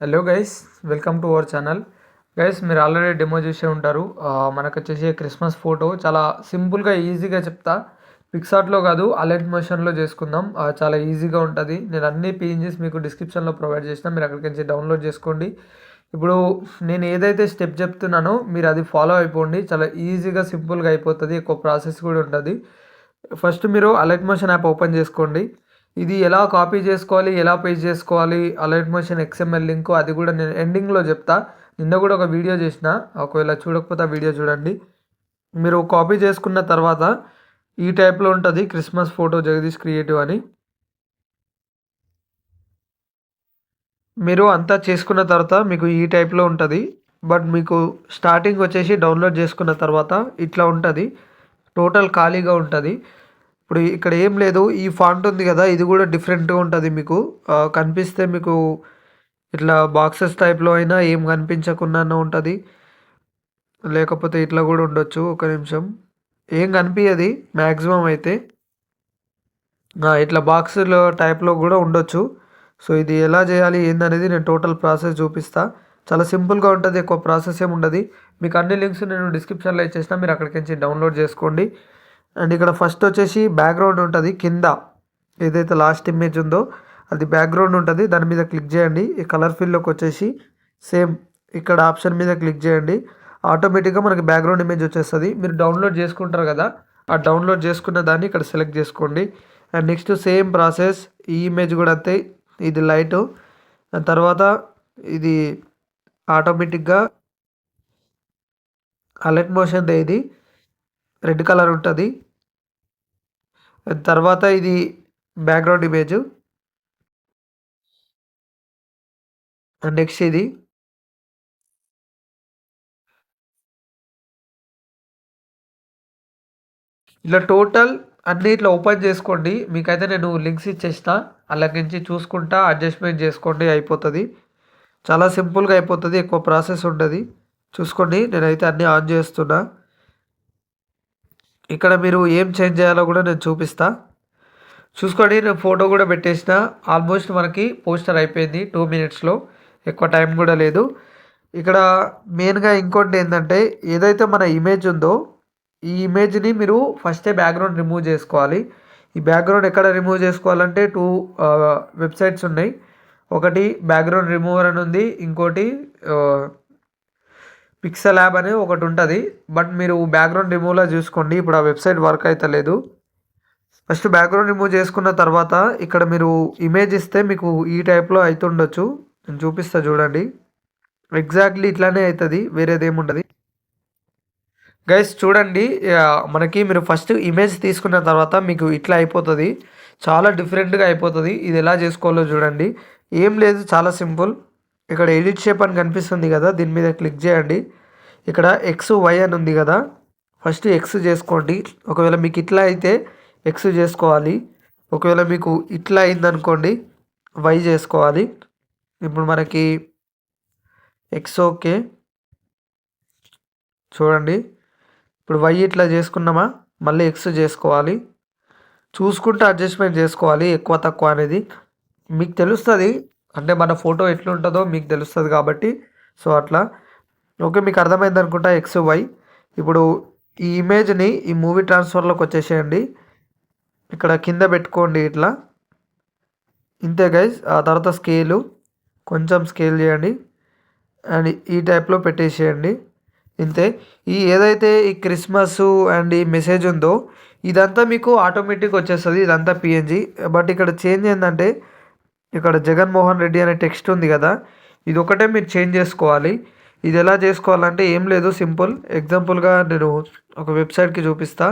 Hello guys welcome to our channel guys మీరు already demo చూసే ఉంటారు. మనకు వచ్చేసి క్రిస్మస్ ఫోటో చాలా సింపుల్గా ఈజీగా చెప్తా. పిక్సార్ట్లో కాదు అలెట్ మోషన్లో చేసుకుందాం. చాలా ఈజీగా ఉంటుంది. నేను అన్ని పేజెస్ మీకు డిస్క్రిప్షన్లో ప్రొవైడ్ చేసిన మీరు అక్కడికి నుంచి డౌన్లోడ్ చేసుకోండి. ఇప్పుడు నేను ఏదైతే స్టెప్ చెప్తున్నానో మీరు అది ఫాలో అయిపోండి. చాలా ఈజీగా సింపుల్గా అయిపోతుంది. ఎక్కువ ప్రాసెస్ కూడా ఉంటుంది ఫస్ట్ మీరు అలెట్ మోషన్ యాప్ ఓపెన్ చేసుకోండి. ఇది ఎలా కాపీ చేసుకోవాలి ఎలా పేస్ట్ చేసుకోవాలి అలర్ట్ మోషన్ ఎక్స్ఎంఎల్ లింక్ అది కూడా నేను ఎండింగ్లో చెప్తా. నిన్న కూడా ఒక వీడియో చేసిన ఒకవేళ చూడకపోతే ఆ వీడియో చూడండి. మీరు కాపీ చేసుకున్న తర్వాత ఈ టైప్లో ఉంటుంది క్రిస్మస్ ఫోటో జగదీష్ క్రియేటివ్ అని. మీరు అంతా చేసుకున్న తర్వాత మీకు ఈ టైప్లో ఉంటుంది. బట్ మీకు స్టార్టింగ్ వచ్చేసి డౌన్లోడ్ చేసుకున్న తర్వాత ఇట్లా ఉంటుంది. టోటల్ ఖాళీగా ఉంటుంది. ఇప్పుడు ఇక్కడ ఏం లేదు ఈ ఫాంట్ ఉంది కదా ఇది కూడా డిఫరెంట్గా ఉంటుంది మీకు. కనిపిస్తే మీకు ఇట్లా బాక్సెస్ టైప్లో అయినా ఏం కనిపించకుండా ఉంటుంది. లేకపోతే ఇట్లా కూడా ఉండొచ్చు ఒక నిమిషం. ఏం కనిపించదు మ్యాక్సిమం అయితే. ఇట్లా బాక్సుల టైప్లో కూడా ఉండొచ్చు. సో ఇది ఎలా చేయాలి ఏందనేది నేను టోటల్ ప్రాసెస్ చూపిస్తా. చాలా సింపుల్గా ఉంటుంది ఎక్కువ ప్రాసెస్ ఏమి ఉండదు. మీకు అన్ని లింక్స్ నేను డిస్క్రిప్షన్లో ఇచ్చేసిన మీరు అక్కడికి నుంచి డౌన్లోడ్ చేసుకోండి. అండ్ ఇక్కడ ఫస్ట్ వచ్చేసి బ్యాక్గ్రౌండ్ ఉంటుంది కింద. ఏదైతే లాస్ట్ ఇమేజ్ ఉందో అది బ్యాక్గ్రౌండ్ ఉంటుంది. దాని మీద క్లిక్ చేయండి. ఈ కలర్ ఫీల్డ్లోకి వచ్చేసి సేమ్ ఇక్కడ ఆప్షన్ మీద క్లిక్ చేయండి. ఆటోమేటిక్గా మనకి బ్యాక్గ్రౌండ్ ఇమేజ్ వచ్చేస్తుంది. మీరు డౌన్లోడ్ చేసుకుంటారు కదా ఆ డౌన్లోడ్ చేసుకున్న దాన్ని ఇక్కడ సెలెక్ట్ చేసుకోండి. అండ్ నెక్స్ట్ సేమ్ ప్రాసెస్ ఈ ఇమేజ్ కూడా అంతే. ఇది లైట్. తర్వాత ఇది ఆటోమేటిక్గా అలెక్ట్ మోషన్ ఇది. రెడ్ కలర్ ఉంటుంది. తర్వాత ఇది బ్యాక్గ్రౌండ్ ఇమేజ్ నెక్స్ట్ ఇది. ఇలా టోటల్ అన్ని ఇట్లా ఓపెన్ చేసుకోండి. మీకైతే నేను లింక్స్ ఇచ్చేస్తా అలా నుంచి చూసుకుంటా అడ్జస్ట్మెంట్ చేసుకోండి అయిపోతుంది. చాలా సింపుల్గా అయిపోతుంది ఎక్కువ ప్రాసెస్ ఉంటుంది చూసుకోండి నేనైతే అన్నీ ఆన్ చేస్తున్నా. ఇక్కడ మీరు ఏం చేంజ్ చేయాలో కూడా నేను చూపిస్తా. చూసుకోండి నేను ఫోటో కూడా పెట్టేసిన. ఆల్మోస్ట్ మనకి పోస్టర్ అయిపోయింది టూ మినిట్స్లో ఎక్కువ టైం కూడా లేదు. ఇక్కడ మెయిన్గా ఇంకోటి ఏంటంటే ఏదైతే మన ఇమేజ్ ఉందో ఈ ఇమేజ్ని మీరు ఫస్టే బ్యాక్గ్రౌండ్ రిమూవ్ చేసుకోవాలి. ఈ బ్యాక్గ్రౌండ్ ఎక్కడ రిమూవ్ చేసుకోవాలంటే టూ వెబ్సైట్స్ ఉన్నాయి. ఒకటి బ్యాక్గ్రౌండ్ రిమూవర్ అని ఉంది ఇంకోటి పిక్సెల్ యాప్ అని ఒకటి ఉంటుంది. బట్ మీరు బ్యాక్గ్రౌండ్ రిమూవ్లో చూసుకోండి. ఇప్పుడు ఆ వెబ్సైట్ వర్క్ అయితే లేదు. ఫస్ట్ బ్యాక్గ్రౌండ్ రిమూవ్ చేసుకున్న తర్వాత ఇక్కడ మీరు ఇమేజ్ ఇస్తే మీకు ఈ టైప్లో అవుతుండొచ్చు నేను చూపిస్తా చూడండి. ఎగ్జాక్ట్లీ ఇట్లానే అవుతుంది వేరేదేముండదు గైస్ చూడండి. మనకి మీరు ఫస్ట్ ఇమేజ్ తీసుకున్న తర్వాత మీకు ఇట్లా అయిపోతుంది. చాలా డిఫరెంట్గా అయిపోతుంది. ఇది ఎలా చేసుకోవాలో చూడండి. ఏం లేదు. చాలా సింపుల్ ఇక్కడ ఎడిట్ షేప్ అని కనిపిస్తుంది కదా దీని మీద క్లిక్ చేయండి. ఇక్కడ ఎక్స్ వై అని ఉంది కదా ఫస్ట్ ఎక్స్ చేసుకోండి. ఒకవేళ మీకు ఇట్లా అయితే ఎక్స్ చేసుకోవాలి. ఒకవేళ మీకు ఇట్లా అయిందనుకోండి వై చేసుకోవాలి. ఇప్పుడు మనకి ఎక్స్ ఓకే చూడండి. ఇప్పుడు వై ఇట్లా చేసుకున్నామా మళ్ళీ ఎక్స్ చేసుకోవాలి. చూసుకుంటూ అడ్జస్ట్మెంట్ చేసుకోవాలి ఎక్కువ తక్కువ అనేది. మీకు తెలుస్తుంది అంటే మన ఫోటో ఎట్లుంటుందో మీకు తెలుస్తుంది కాబట్టి. సో అట్లా. ఓకే మీకు అర్థమైంది అనుకుంటా ఎక్స్ వై ఇప్పుడు ఈ ఇమేజ్ని ఈ మూవీ ట్రాన్స్ఫర్లోకి వచ్చేసేయండి. ఇక్కడ కింద పెట్టుకోండి ఇట్లా. ఇంతే గైజ్ ఆ తర్వాత స్కేలు కొంచెం స్కేల్ చేయండి. అండ్ ఈ టైప్లో పెట్టేసేయండి. ఇంతే. ఈ ఏదైతే ఈ క్రిస్మస్ అండ్ ఈ మెసేజ్ ఉందో ఇదంతా మీకు ఆటోమేటిక్ వచ్చేస్తుంది. ఇదంతా పిఎన్జి బట్ ఇక్కడ చేంజ్ ఏంటంటే ఇక్కడ జగన్మోహన్ రెడ్డి అనే టెక్స్ట్ ఉంది కదా ఇది ఒకటే మీరు చేంజ్ చేసుకోవాలి. ఇది ఎలా చేసుకోవాలంటే ఏం లేదు సింపుల్. ఎగ్జాంపుల్గా నేను ఒక వెబ్సైట్కి చూపిస్తా.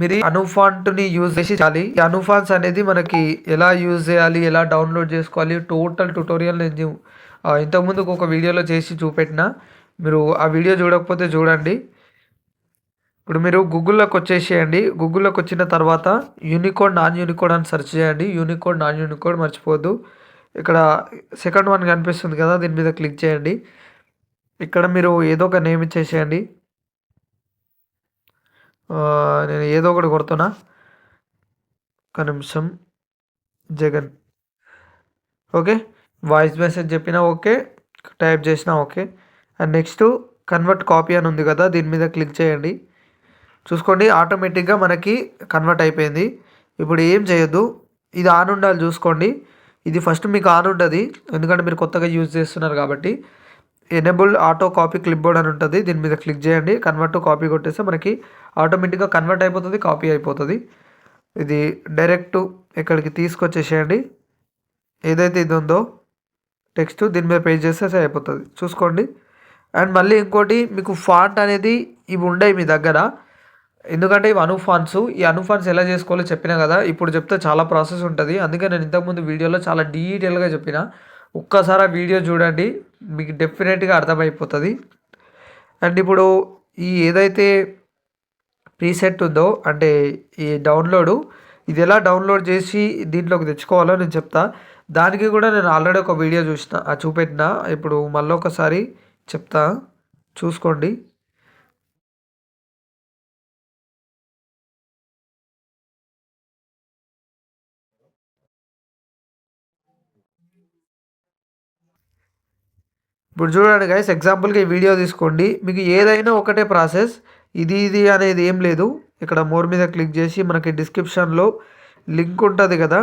మీరు అనుఫాంట్ని యూజ్ చేసి చాలి ఈ అనుఫాన్స్ అనేది మనకి ఎలా యూజ్ చేయాలి ఎలా డౌన్లోడ్ చేసుకోవాలి టోటల్ ట్యుటోరియల్ నేను ఇంతకుముందుకు ఇంతకుముందు ఒక వీడియోలో చేసి చూపెట్టిన. మీరు ఆ వీడియో చూడకపోతే చూడండి. ఇప్పుడు మీరు గూగుల్లోకి వచ్చేసేయండి. గూగుల్లోకి వచ్చిన తర్వాత యూనికోడ్ నాన్ యూనికోడ్ అని సెర్చ్ చేయండి. యూనికోడ్ నాన్ యూనికోడ్ మర్చిపోద్దు ఇక్కడ సెకండ్ వన్ కనిపిస్తుంది కదా దీని మీద క్లిక్ చేయండి. ఇక్కడ మీరు ఏదో ఒక నేమ్ ఇచ్చేసేయండి. నేను ఏదో ఒకటి కొడుతున్నా. ఒక నిమిషం. జగన్. ఓకే. వాయిస్ మెసేజ్ చెప్పినా ఓకే. టైప్ చేసినా okay. And next convert copy అని ఉంది కదా దీని మీద క్లిక్ చేయండి. చూసుకోండి ఆటోమేటిక్గా మనకి కన్వర్ట్ అయిపోయింది. ఇప్పుడు ఏం చేయొద్దు ఇది ఆన్ ఉండాలి చూసుకోండి. ఇది ఫస్ట్ మీకు ఆన్ ఉంటుంది ఎందుకంటే మీరు కొత్తగా యూజ్ చేస్తున్నారు కాబట్టి. Enable auto copy clipboard అని ఉంటుంది దీని మీద క్లిక్ చేయండి. కన్వర్ట్ కాపీ కొట్టేస్తే మనకి ఆటోమేటిక్గా కన్వర్ట్ అయిపోతుంది కాపీ అయిపోతుంది. ఇది డైరెక్ట్ ఇక్కడికి తీసుకొచ్చేసేయండి. ఏదైతే ఇది ఉందో టెక్స్ట్ దీని మీద పేజ్ చేస్తే అయిపోతుంది చూసుకోండి. అండ్ మళ్ళీ ఇంకోటి మీకు ఫాంట్ అనేది ఇవి ఉండవు మీ దగ్గర. ఎందుకంటే ఇవి అనుఫాన్స్ ఈ అనుఫాన్స్ ఎలా చేసుకోవాలో చెప్పినా కదా ఇప్పుడు చెప్తే చాలా ప్రాసెస్ ఉంటుంది. అందుకే నేను ఇంతకుముందు వీడియోలో చాలా డీటెయిల్గా చెప్పిన. ఒక్కసారి ఆ వీడియో చూడండి మీకు డెఫినెట్గా అర్థమైపోతుంది. అండ్ ఇప్పుడు ఈ ఏదైతే ప్రీసెట్ ఉందో అంటే ఈ డౌన్లోడు ఇది ఎలా డౌన్లోడ్ చేసి దీంట్లోకి తెచ్చుకోవాలో నేను చెప్తా. దానికి కూడా నేను ఆల్రెడీ ఒక వీడియో చూసిన చూపెట్టిన. ఇప్పుడు మళ్ళీ ఒకసారి చెప్తా. చూసుకోండి. ఇప్పుడు చూడండి గైస్ ఎగ్జాంపుల్కి ఈ వీడియో తీసుకోండి. మీకు ఏదైనా ఒకటే ప్రాసెస్ ఇది ఇది అనేది ఏం లేదు. ఇక్కడ మోర్ మీద క్లిక్ చేసి మనకి డిస్క్రిప్షన్లో లింక్ ఉంటుంది కదా.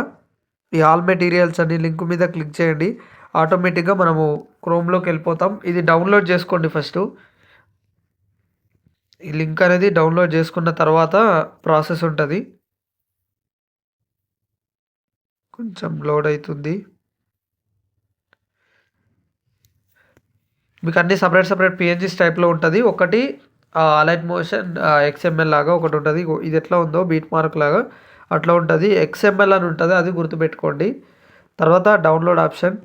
ఈ ఆల్ మెటీరియల్స్ అని లింక్ మీద క్లిక్ చేయండి. ఆటోమేటిక్గా మనము క్రోమ్లోకి వెళ్ళిపోతాం. ఇది డౌన్లోడ్ చేసుకోండి ఫస్ట్ ఈ లింక్ అనేది డౌన్లోడ్ చేసుకున్న తర్వాత ప్రాసెస్ ఉంటుంది. కొంచెం లోడ్ అవుతుంది. మీకు అన్ని సపరేట్ సపరేట్ పిఎన్జీస్ టైప్లో ఉంటుంది. ఒకటి అలైట్ మోషన్ ఎక్స్ఎంఎల్ లాగా ఒకటి ఉంటుంది. ఇది ఎట్లా ఉందో బీట్ మార్క్ లాగా అట్లా ఉంటుంది. ఎక్స్ఎంఎల్ అని ఉంటుంది అది గుర్తుపెట్టుకోండి. తర్వాత డౌన్లోడ్ ఆప్షన్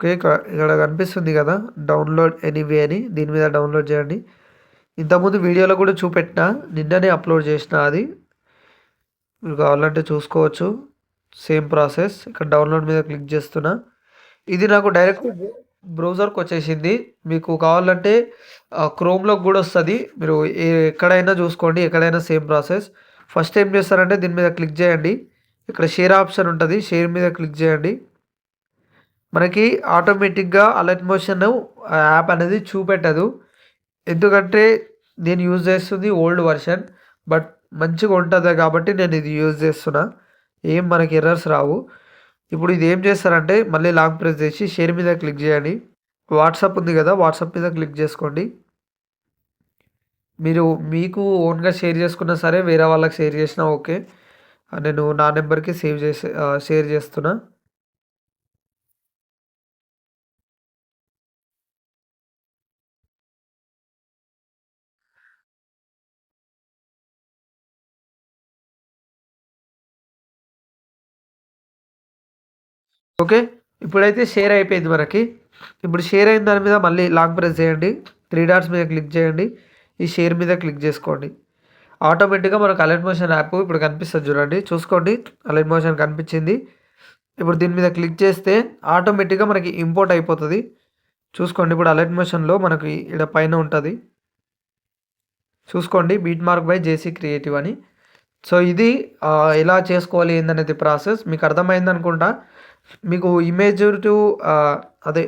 ఓకే ఇక్కడ కనిపిస్తుంది కదా డౌన్లోడ్ ఎనీవే అని దీని మీద డౌన్లోడ్ చేయండి. ఇంతకుముందు వీడియోలో కూడా చూపెట్టిన నిన్ననే అప్లోడ్ చేసిన అది. మీరు కావాలంటే చూసుకోవచ్చు. సేమ్ ప్రాసెస్ ఇక్కడ డౌన్లోడ్ మీద క్లిక్ చేస్తున్నా. ఇది నాకు డైరెక్ట్ బ్రౌజర్కి వచ్చేసింది. మీకు కావాలంటే క్రోమ్లోకి కూడా వస్తుంది. మీరు ఎక్కడైనా చూసుకోండి. ఎక్కడైనా సేమ్ ప్రాసెస్ ఫస్ట్ ఏం చేస్తారంటే దీని మీద క్లిక్ చేయండి. ఇక్కడ షేర్ ఆప్షన్ ఉంటుంది. షేర్ మీద క్లిక్ చేయండి. మనకి ఆటోమేటిక్గా అలర్ట్ మోషన్ యాప్ అనేది చూపెట్టదు. ఎందుకంటే నేను యూజ్ చేస్తుంది ఓల్డ్ వర్షన్ బట్ మంచిగా ఉంటుంది కాబట్టి నేను ఇది యూజ్ చేస్తున్నా. ఏం మనకి ఎర్రర్స్ రావు. ఇప్పుడు ఇది ఏం చేస్తారంటే మళ్ళీ లాంగ్ ప్రెస్ చేసి షేర్ మీద క్లిక్ చేయండి. వాట్సాప్ ఉంది కదా వాట్సాప్ మీద క్లిక్ చేసుకోండి. మీరు మీకు ఓన్గా షేర్ చేసుకున్నా సరే వేరే వాళ్ళకి షేర్ చేసినా ఓకే. నేను నా నెంబర్కి సేవ్ చేసి షేర్ చేస్తున్నా. ఓకే? ఇప్పుడైతే షేర్ అయిపోయింది మనకి. ఇప్పుడు షేర్ అయిన దాని మీద మళ్ళీ లాంగ్ ప్రెస్ చేయండి. త్రీ డాట్స్ మీద క్లిక్ చేయండి. ఈ షేర్ మీద క్లిక్ చేసుకోండి. ఆటోమేటిక్గా మనకు అలర్ట్ మోషన్ యాప్ ఇప్పుడు కనిపిస్తుంది చూడండి. చూసుకోండి. అలర్ట్ మోషన్ కనిపించింది. ఇప్పుడు దీని మీద క్లిక్ చేస్తే ఆటోమేటిక్గా మనకి ఇంపోర్ట్ అయిపోతుంది. చూసుకోండి. ఇప్పుడు అలర్ట్ మోషన్లో మనకి ఇక్కడ పైన ఉంటుంది. చూసుకోండి. Beat mark by JC creative అని. సో ఇది ఎలా చేసుకోవాలి ఏందనేది ప్రాసెస్ మీకు అర్థమైంది అనుకుంటా మీకు ఇమేజ్ టు అదే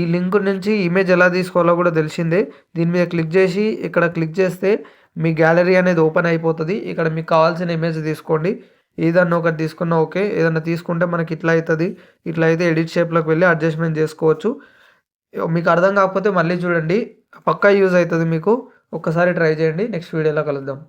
ఈ లింక్ నుంచి ఇమేజ్ ఎలా తీసుకోవాలో కూడా తెలిసిందే. దీని మీద క్లిక్ చేసి ఇక్కడ క్లిక్ చేస్తే మీ గ్యాలరీ అనేది ఓపెన్ అయిపోతుంది. ఇక్కడ మీకు కావాల్సిన ఇమేజ్ తీసుకోండి. ఏదన్నా ఒకటి తీసుకున్నా ఓకే. ఏదన్నా తీసుకుంటే మనకి ఇట్లా అవుతుంది ఇట్లా అయితే ఎడిట్ షేప్లోకి వెళ్ళి అడ్జస్ట్మెంట్ చేసుకోవచ్చు. మీకు అర్థం కాకపోతే మళ్ళీ చూడండి. పక్కా యూజ్ అవుతుంది మీకు. ఒక్కసారి ట్రై చేయండి. నెక్స్ట్ వీడియోలో కలుద్దాం.